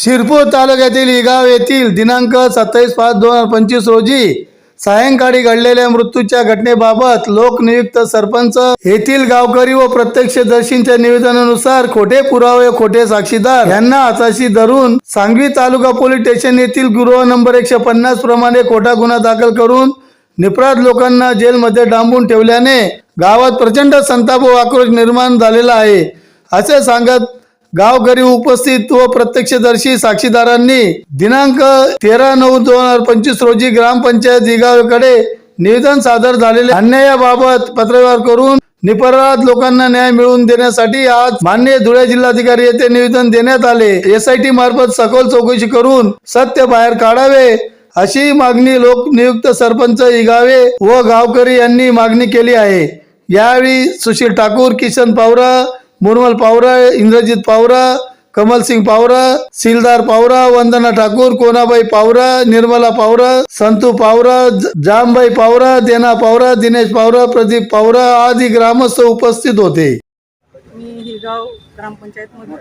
शिरपूर तालुक्यातील इगाव येथील दिनांक सत्तावीस पाच दोन हजार पंचवीस रोजी सायंकाळी घडलेल्या मृत्यूच्या घटनेबाबत लोकनियुक्त सरपंच येथील गावकरी व प्रत्यक्षदर्शींच्या निवेदनानुसार खोटे पुरावे खोटे साक्षीदार यांना हाताशी धरून सांगवी तालुका पोलीस स्टेशन येथील गृह नंबर एकशे पन्नास प्रमाणे खोटा गुन्हा दाखल करून निपराध लोकांना जेलमध्ये डांबून ठेवल्याने गावात प्रचंड संताप व आक्रोश निर्माण झालेला आहे. असे सांगत गावकरी उपस्थित व प्रत्यक्षदर्शी साक्षीदारांनी दिनांक तेरा नऊ दोन हजार पंचवीस रोजी ग्रामपंचायत जिगावकडे निवेदन सादर झालेले अन्यायाबाबत पत्रव्यवहार करून निपराध लोकांना न्याय मिळवून देण्यासाठी आज मान्य धुळे जिल्हाधिकारी येथे निवेदन देण्यात आले. एसआयटी मार्फत सखोल चौकशी करून सत्य बाहेर काढावे अशी मागणी लोकनियुक्त सरपंच इगावे व गावकरी यांनी मागणी केली आहे. यावेळी सुशील ठाकूर किशन पावरा मुरमल पावरा इंद्रजित पावरा कमलसिंग पावरा सिलदार पावरा वंदना ठाकूर कोनाबाई पावरा निर्मला पावरा संतू पावरा जामबाई पावरा देना पावरा दिनेश पावरा प्रदीप पावरा आदी ग्रामस्थ उपस्थित होते. मी हिगाव ग्रामपंचायतमधून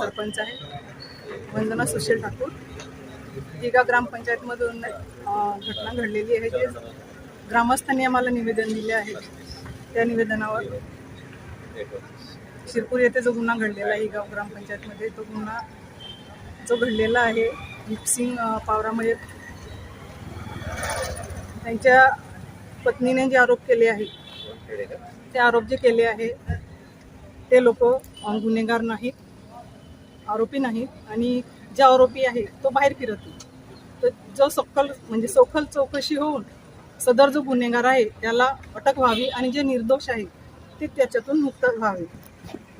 सरपंच आहे. वंदना सुशील ठाकूर. हिगाव ग्रामपंचायतमधून घटना घडलेली आहे. जे ग्रामस्थांनी आम्हाला निवेदन दिले आहे त्या निवेदनावर शिरपूर येथे जो गुन्हा घडलेला आहे गाव ग्रामपंचायतमध्ये तो गुन्हा जो घडलेला आहे दीपसिंग पावरामध्ये त्यांच्या पत्नीने जे आरोप केले आहे ते आरोप जे केले आहे ते लोक गुन्हेगार नाहीत आरोपी नाहीत आणि जे आरोपी आहे तो बाहेर फिरतो तर जो सखल म्हणजे सखल चौकशी होऊन सदर जो गुन्हेगार आहे त्याला अटक व्हावी आणि जे निर्दोष आहे ते त्याच्यातून मुक्त व्हावे.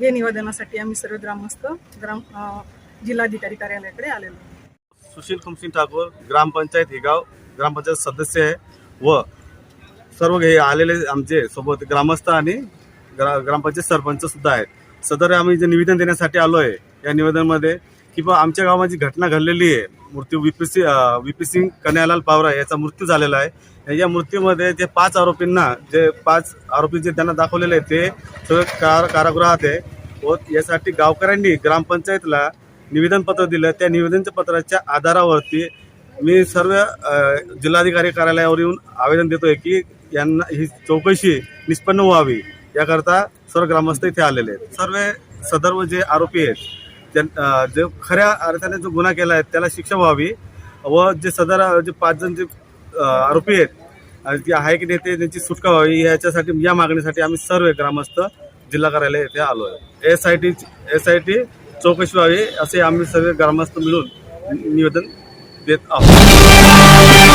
हे निवेदनासाठी आम्ही सर्व ग्रामस्थ ग्राम जिल्हाधिकारी कार्यालयाकडे आलेलो सुशील कुमसिंग ठाकूर ग्रामपंचायत हे गाव ग्रामपंचायत सदस्य आहे व सर्व हे आलेले आमचे सोबत ग्रामस्थ आणि ग्रा ग्रामपंचायत सरपंच सुद्धा आहेत. सदर आम्ही जे निवेदन देण्यासाठी आलो आहे या निवेदनामध्ये की बा आमच्या गावामध्ये घटना घडलेली आहे मृत्यू V P C V P Singh Kanyalal Pawara याचा मृत्यू झालेला आहे. या मृत्यूमध्ये जे पाच आरोपींना जे पाच आरोपी जे त्यांना दाखवलेले आहेत ते सगळे कार कारागृहात आहे. व यासाठी गावकऱ्यांनी ग्रामपंचायतला निवेदनपत्र दिलं. त्या निवेदनच्या पत्राच्या आधारावरती मी सर्व जिल्हाधिकारी कार्यालयावर येऊन आवेदन देतोय की यांना ही चौकशी निष्पन्न व्हावी. याकरता सर्व ग्रामस्थ इथे आलेले आहेत. सर्व सदर्व जे आरोपी आहेत त्यां जे खऱ्या अर्थाने जो गुन्हा केला आहे त्याला शिक्षा व्हावी. व जे सदर जे पाच जण जे आरोपी आहेत आणि आहे की नाही ते त्यांची सुटका व्हावी याच्यासाठी या मागणीसाठी आम्ही सर्व ग्रामस्थ जिल्हा कार्यालय येथे आलो आहे. S I T S I T चौकशी व्हावी असे आम्ही सर्व ग्रामस्थ मिळून निवेदन देत आहोत.